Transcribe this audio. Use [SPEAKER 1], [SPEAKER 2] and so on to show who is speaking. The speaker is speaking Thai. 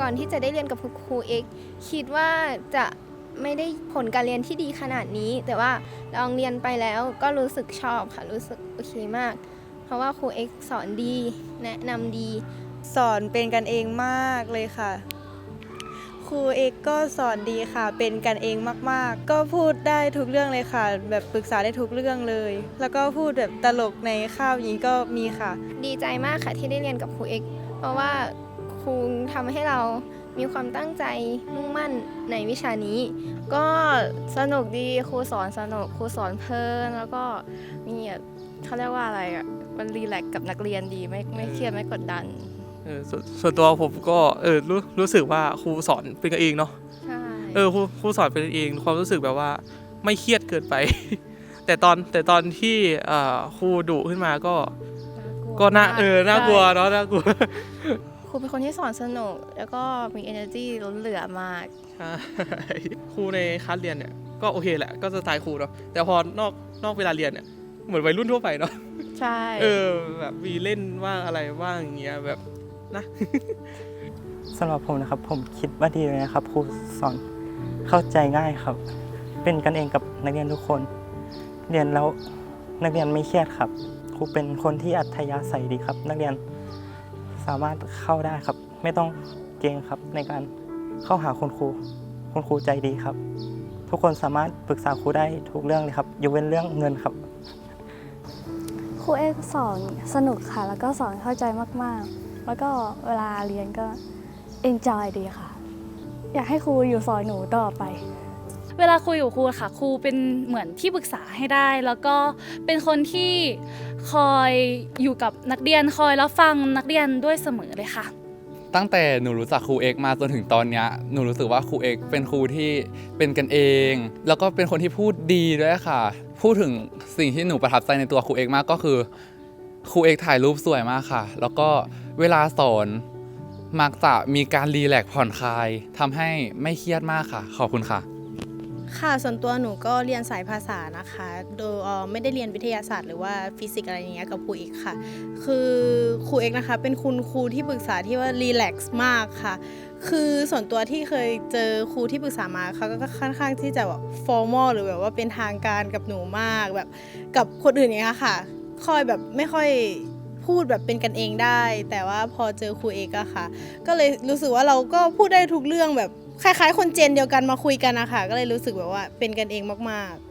[SPEAKER 1] ก่อนที่จะได้เรียนกับครูเอ็กซ์คิดว่าจะไม่ได้ผลการเรียนที่ดีขนาดนี้ แต่ว่าลองเรียนไปแล้วก็รู้สึกชอบค่ะ รู้สึกโอเคมาก เพราะว่าครูเอ็กซ์สอนดี แนะนำดี
[SPEAKER 2] สอนเป็นกันเองมากเลยค่ะ ครูเอกก็สอนดีค่ะ เป็นกันเองมากๆ ก็พูดได้ทุกเรื่องเลยค่ะ แบบปรึกษาได้ทุกเรื่องเลย แล้วก็พูดแบบตลกในข้าวอย่างนี้ก็มีค่ะ
[SPEAKER 1] ดีใจมากค่ะที่ได้เรียนกับครูเอกซ์เพราะว่า ครูทำให้เรามีความตั้งใจมุ่งมั่นในวิชานี้ ก็สนุกดีครูสอนสนุกครูสอนเพลินแล้วก็มีแบบเขาเรียกว่าอะไรอะมันรีแลกซ์กับนักเรียนดีไม่ไม่เครียดไม่กดดัน
[SPEAKER 3] เออส่วนส่วนตัวผมก็เออรู้รู้สึกว่าครูสอนเป็นกันเองเนาะ
[SPEAKER 1] ใช่
[SPEAKER 3] เออครูครูสอนเป็นกันเอง ความรู้สึกแบบว่าไม่เครียดเกินไป แต่ตอนแต่ตอนที่เอ่อครูดุขึ้นมาก็ ก็น่าเออน่ากลัวเนาะน่ากลัว
[SPEAKER 1] ครูเป็นคนที่สอนสนุก แล้วก็มี energy ล้นเหลือมาก
[SPEAKER 3] ใช่ ครูในคลาสเรียนเนี่ยก็โอเคแหละก็สไตล์ครูเนาะแต่พอนอกนอกเวลาเรียนเนี่ยเหมือนวัยรุ่นทั่วไปเนาะ
[SPEAKER 1] ใช่
[SPEAKER 3] เออแบบมีเล่นว่างอะไรว่างอย่างเงี้ยแบบนะ
[SPEAKER 4] สำหรับผมนะครับผมคิดว่าดีเลยนะครับครูสอนเข้าใจง่ายครับ เป็นกันเองกับนักเรียนทุกคน เรียนแล้วนักเรียนไม่เครียดครับ ครูเป็นคนที่อัธยาศัยดีครับ นักเรียน สามารถเข้าได้ครับ ไม่ต้องเกรงครับในการเข้าหาคุณครู คุณครูใจดีครับ ทุกคนสามารถปรึกษาครูได้ทุกเรื่องเลยครับยกเว้นเรื่องเงินครับ
[SPEAKER 5] ครูเอกสอนสนุกค่ะ แล้วก็สอนเข้าใจมากๆ แล้วก็เวลาเรียนก็ enjoy ดีค่ะ อยากให้ครูอยู่สอนหนูต่อไป
[SPEAKER 6] เวลาคุยกับครูค่ะครูเป็นเหมือนที่ปรึกษาให้ได้ แล้วก็เป็นคนที่คอยอยู่กับนักเรียนคอยรับฟังนักเรียนด้วยเสมอเลยค่ะ
[SPEAKER 7] ตั้งแต่หนูรู้จักครูเอกมาจนถึงตอนเนี้ยหนูรู้สึกว่าครูเอกเป็นครูที่เป็นกันเอง แล้วก็เป็นคนที่พูดดีด้วยค่ะ พูดถึงสิ่งที่หนูประทับใจในตัวครูเอกมากก็คือครูเอกถ่ายรูปสวยมากค่ะ แล้วก็เวลาสอนมักจะมีการรีแลกผ่อนคลายทำให้ไม่เครียดมากค่ะ ขอบคุณค่ะ
[SPEAKER 8] ค่ะส่วนตัวหนูก็เรียนสายภาษานะคะ โดยไม่ได้เรียนวิทยาศาสตร์หรือว่าฟิสิกส์อะไรอย่างเงี้ยกับครูเอกค่ะ คือครูเอกนะคะ เป็นคุณครูที่ปรึกษาที่ว่ารีแลกซ์มากค่ะ คือส่วนตัวที่เคยเจอครูที่ปรึกษามาเขาก็ค่อนข้างที่จะแบบฟอร์มอลหรือแบบว่าเป็นทางการกับหนูมากแบบกับคนอื่นเงี้ยค่ะ ค่อยแบบไม่ค่อยพูดแบบเป็นกันเองได้ แต่ว่าพอเจอครูเอกอะค่ะ ก็เลยรู้สึกว่าเราก็พูดได้ทุกเรื่องแบบ คล้ายๆ คนเจนเดียวกันมาคุยกันนะคะก็เลยรู้สึกแบบว่าเป็นกันเองมากๆ